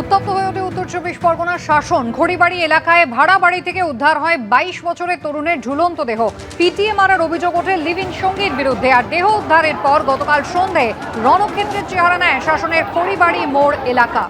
উত্তপ্ত হয়ে ওঠে উত্তর চব্বিশ পরগনার শাসন। ঘড়িবাড়ি এলাকায় ভাড়া বাড়ি থেকে উদ্ধার হয় বাইশ বছরের তরুণের ঝুলন্ত দেহ। পিটিএ মারার অভিযোগ ওঠে লিভিং সঙ্গীর বিরুদ্ধে, আর দেহ উদ্ধারের পর গতকাল সন্ধে রণক্ষেত্রের চেহারা নেয় শাসনের খড়িবাড়ি মোড় এলাকা।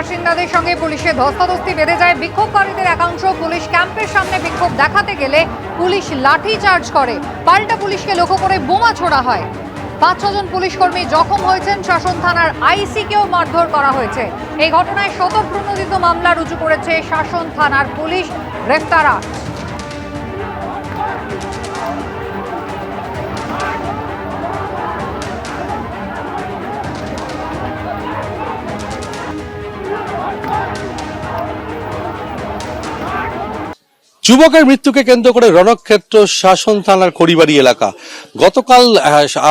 বাসিন্দাদের সঙ্গে পুলিশের ধস্তাধস্তি বেঁধে যায়। বিক্ষোভকারীদের একাংশ পুলিশ ক্যাম্পের সামনে বিক্ষোভ দেখাতে গেলে পুলিশ লাঠি চার্জ করে। পাল্টা পুলিশকে লক্ষ্য করে বোমা ছোড়া হয়। পাঁচ ছজন পুলিশ কর্মী জখম হয়েছেন। শাসন থানার আইসিকেও মারধর করা হয়েছে। এই ঘটনায় শতপ্রণোদিত মামলা রুজু করেছে শাসন থানার পুলিশ গ্রেফতার আট। যুবকের মৃত্যুকে কেন্দ্র করে রণক্ষেত্র শাসন থানার খড়িবাড়ি এলাকা। গতকাল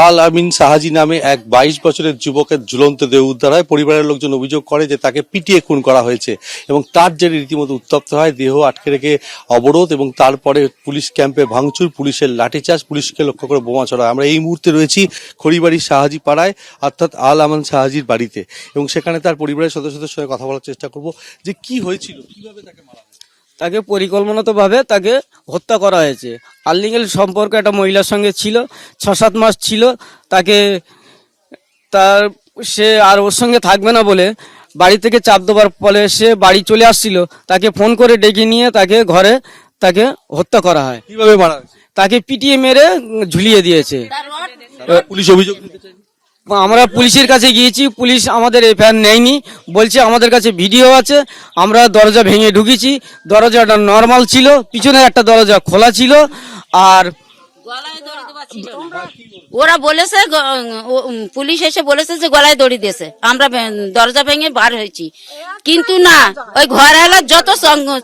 আল আমিন সাহাজি নামে এক বাইশ বছরের যুবকের ঝুলন্ত দেহ উদ্ধার হয়। পরিবারের লোকজন অভিযোগ করে যে তাকে পিটিয়ে খুন করা হয়েছে এবং তার জেরে রীতিমতো উত্তপ্ত হয়। দেহ আটকে রেখে অবরোধ এবং তারপরে পুলিশ ক্যাম্পে ভাঙচুর, পুলিশের লাঠিচার্জ, পুলিশকে লক্ষ্য করে বোমা ছড়া আমরা এই মুহূর্তে রয়েছি খড়িবাড়ি সাহাজি পাড়ায়, অর্থাৎ আল আমান সাহাজির বাড়িতে। এবং সেখানে তার পরিবারের সদস্যদের সঙ্গে কথা বলার চেষ্টা করব যে কি হয়েছিল, কীভাবে তাকে মারা? তাকে পরিকল্পনাতভাবে তাকে হত্যা করা হয়েছে। আর্লিঙ্গেল সম্পর্ক একটা মহিলার সঙ্গে ছিল ছ সাত মাস ছিল তাকে তার সে আর ওর সঙ্গে থাকবে না বলে বাড়ি থেকে চাপ দেওয়ার ফলে সে বাড়ি চলে আসছিল। তাকে ফোন করে ডেকে নিয়ে তাকে ঘরে তাকে হত্যা করা হয়। কীভাবে মারা তাকে পিটিয়ে মেরে ঝুলিয়ে দিয়েছে। পুলিশ অভিযোগ আমরা পুলিশের কাছে গিয়েছি, পুলিশ আমাদের এফআইআর নেয়নি, বলছে আমাদের কাছে ভিডিও আছে, আমরা দরজা ভেঙে ঢুকেছি, দরজাটা নর্মাল ছিল, পিছনে একটা দরজা খোলা ছিল, আর। ওরা বলেছে পুলিশ এসে বলেছে যে গলায় দড়ি দিয়েছে। আমরা দরজা ভেঙে বার হয়েছি। কিন্তু না, ওই ঘর এলার যত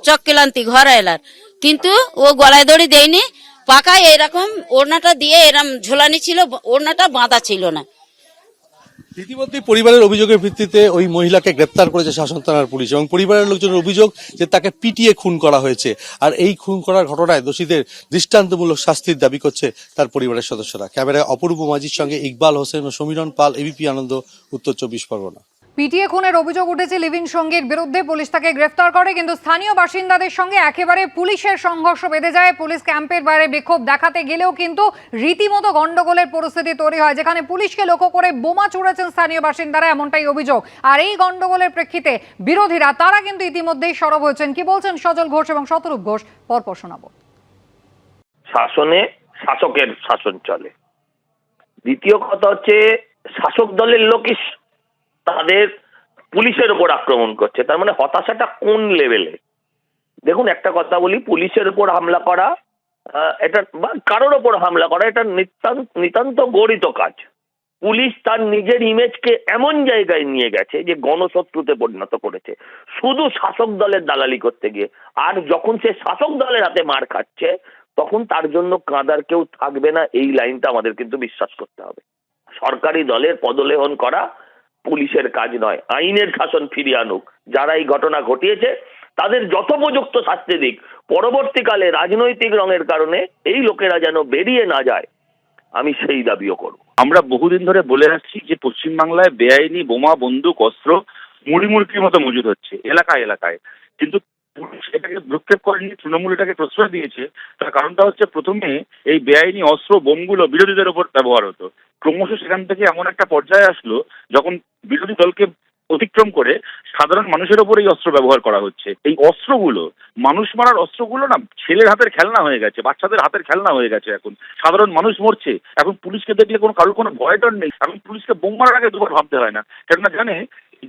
চক্রান্তি ঘর এলার কিন্তু ও গলায় দড়ি দেয়নি। পাকায় এরকম ওড়নাটা দিয়ে এরম ঝোলানি ছিল ওড়নাটা বাঁধা ছিল না। ইতিমধ্যে পরিবারের অভিযোগের ভিত্তিতে ওই মহিলাকে গ্রেপ্তার করেছে শাসন থানার পুলিশ এবং পরিবারের লোকজনের অভিযোগ যে তাকে পিটিয়ে খুন করা হয়েছে। আর এই খুন করার ঘটনায় দোষীদের দৃষ্টান্তমূলক শাস্তির দাবি করছে তার পরিবারের সদস্যরা। ক্যামেরায় অপূর্ব মাঝির সঙ্গে ইকবাল হোসেন ও সমীরণ পাল, এবিপি আনন্দ, উত্তর চব্বিশ পরগনা। পিটিএ খুনের অভিযোগ উঠেছে লিভিন সঙ্গীর বিরুদ্ধে। পুলিশ তাকে গ্রেফতার করে, কিন্তু স্থানীয় বাসিন্দাদের সঙ্গে একেবারে পুলিশের সংঘর্ষ বেঁধে যায়। পুলিশ ক্যাম্পের বাইরে বিক্ষোভ দেখাতে গেলেও কিন্তু রীতিমতো গন্ডগোলের পরিস্থিতি তৈরি হয়, যেখানে পুলিশকে লক্ষ্য করে বোমা ছুড়েছেন স্থানীয় বাসিন্দারা, এমনটাই অভিযোগ। আর এই গন্ডগোলের প্রেক্ষিতে বিরোধীরা, তারা কিন্তু ইতিমধ্যেই সরব হয়েছেন। কি বলছেন সজল ঘোষ এবং শতরূপ ঘোষ? পরপর শোনাবো। শাসনে শাসকের শাসন চলে। দ্বিতীয় কথা হচ্ছে, শাসক দলের লোকই তাদের পুলিশের উপর আক্রমণ করছে। তার মানে হতাশাটা কোন লেভেলে দেখুন, একটা কথা বলি, পুলিশের উপর হামলা করা এটা বা কারোর ওপর হামলা করা, এটা নিতান্ত নিতান্ত গরিত কাজ। পুলিশ তার নিজের ইমেজকে এমন জায়গায় নিয়ে গেছে যে গণশত্রুতে পরিণত করেছে। শুধু শাসক দলের দালালি করতে গিয়ে। আর যখন সে শাসক দলের হাতে মার খাচ্ছে, তখন তার জন্য কাঁদার কেউ থাকবে না, এই লাইনটা আমাদের কিন্তু বিশ্বাস করতে হবে। সরকারি দলের পদলেহন করা পুলিশের কাজ নয়, আইনের শাসন ফিরিয়ে আনুক। যারা এই ঘটনা ঘটিয়েছে, তাদের যথোপযুক্ত শাস্তি দিক। পরবর্তীকালে রাজনৈতিক রঙের কারণে এই লোকেরা যেন বেরিয়ে না যায়, আমি সেই দাবিও করব। আমরা বহুদিন ধরে বলে আসছি যে পশ্চিমবাংলায় বেআইনি বোমা, বন্দুক, অস্ত্র, মুড়ি মুড়িমুড়কির মতো মজুদ হচ্ছে, এলাকায় এলাকায়। কিন্তু এটাকে ভ্রুক্ষেপ করেনি, তৃণমূল এটাকে প্রশ্রয় দিয়েছে। তার কারণটা হচ্ছে প্রথমে এই বেআইনি অস্ত্র, বোমগুলো বিরোধীদের ওপর ব্যবহার হতো। ক্রমশ সেখান থেকে এমন একটা পর্যায়ে আসলো যখন বিরোধী দলকে অতিক্রম করে সাধারণ মানুষের ওপর এই অস্ত্র ব্যবহার করা হচ্ছে। এই অস্ত্রগুলো, মানুষ মারার অস্ত্রগুলো না ছেলের হাতের খেলনা হয়ে গেছে, বাচ্চাদের হাতের খেলনা হয়ে গেছে এখন। সাধারণ মানুষ মরছে, এখন পুলিশকে দেখলে কোনো কারোর কোনো ভয় ডর নেই। এখন পুলিশকে বোম মারার আগে দুবার ভাবতে হয় না। কেননা জানে,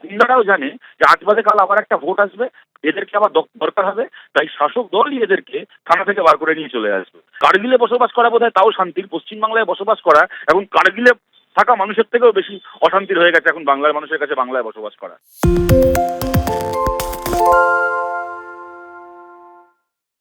গুন্ডারাও জানে যে আজ বাদে কাল আবার একটা ভোট আসবে এদেরকে আবার দরকার হবে, তাই শাসক দলই এদেরকে থানা থেকে বার করে নিয়ে চলে আসবে। কার্গিলে বসবাস করা বোধ তাও শান্তির, পশ্চিমবাংলায় বসবাস করা, এখন কার্গিলে থাকা মানুষের থেকেও বেশি অশান্তির হয়ে গেছে এখন বাংলার মানুষের কাছে বাংলায় বসবাস করা।